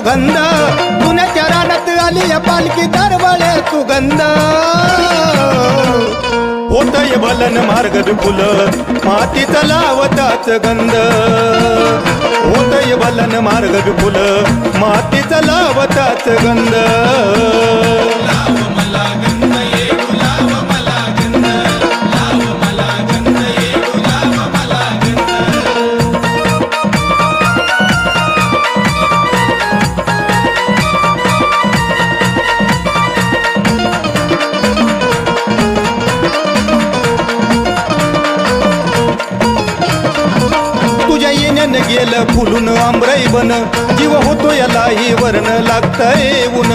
सुगंध. पुण्याच्या रानात आली या पालखी दरवळे सुगंध. होतय बलन मार्गद विपुल मातीचा लावताच गंध. होतय बलन मार्गद विपुल मातीचा लावताच गंध. येण्यानं फुलून आंबराई बन. जीव होतो यालाही वर्ण लागतंय ऊन.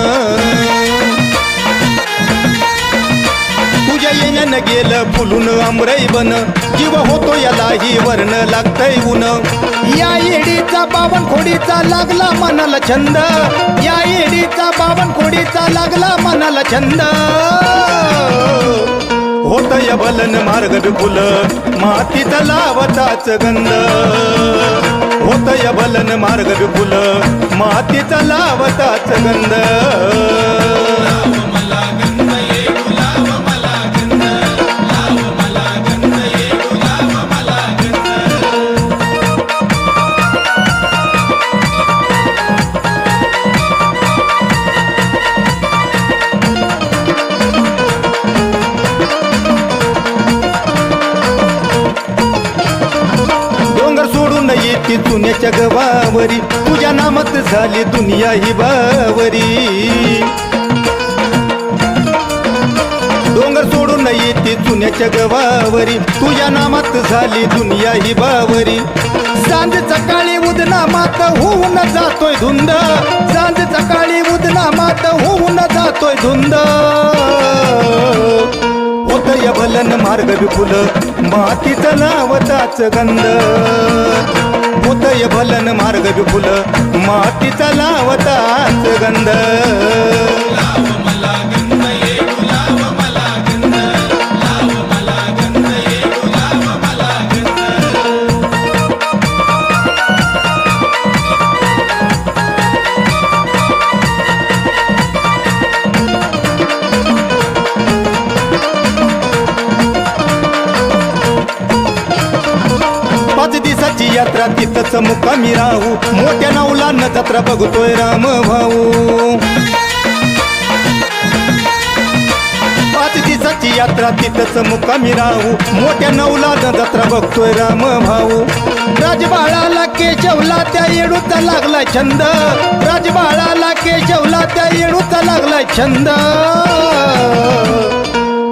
तुझ्या येण्यानं गेलं फुलून आंबराई बन. जीव होतो यालाही वर्ण लागतंय ऊन. या येडीचा बावन खोडीचा लागला मनाला छंद. या येडीचा बावन खोडीचा लागला मनाला छंद. बलन मार्ग विपुल मातीचा लावताच गंध. होत बलन मार्ग विपुल मातीचा लावताच गंध. झाली येते गवावरी. तुझ्या नामात झाली दुनिया ही बावरी. डोंगर सोडून येते जुन्याच्या गवावरी. तुझ्या नामात झाली दुनिया ही बावरी. सांज सकाळी उदना मात होऊन जातोय धुंद. सांज सकाळी उदना मात होऊन जातोय धुंद. होत भलन मार्ग विपुल. मातीचं नाव त्याच गंध. होत भलन मार्ग विपुल मातीचा लावता गंध. जत्रा तिथंच मुक्कामी राहू. मोठ्या नावला न जत्रा बघतोय राम भाऊ. पाच दिवसाची यात्रा तिथंच मुक्कामी राहू. मोठ्या नवला न जत्रा बघतोय राम भाऊ. राजबाळाला केशवला त्या येडूचा लागला छंद. राजबाळाला केशवला त्या येडूचा लागला छंद.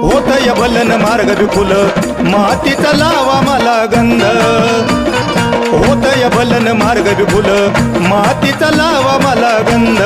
होत बलन मार्ग विपुल. मातीचा लावा मला गंध. होतय भलन मार्ग विपुल. मातीचा लावा मला गंध.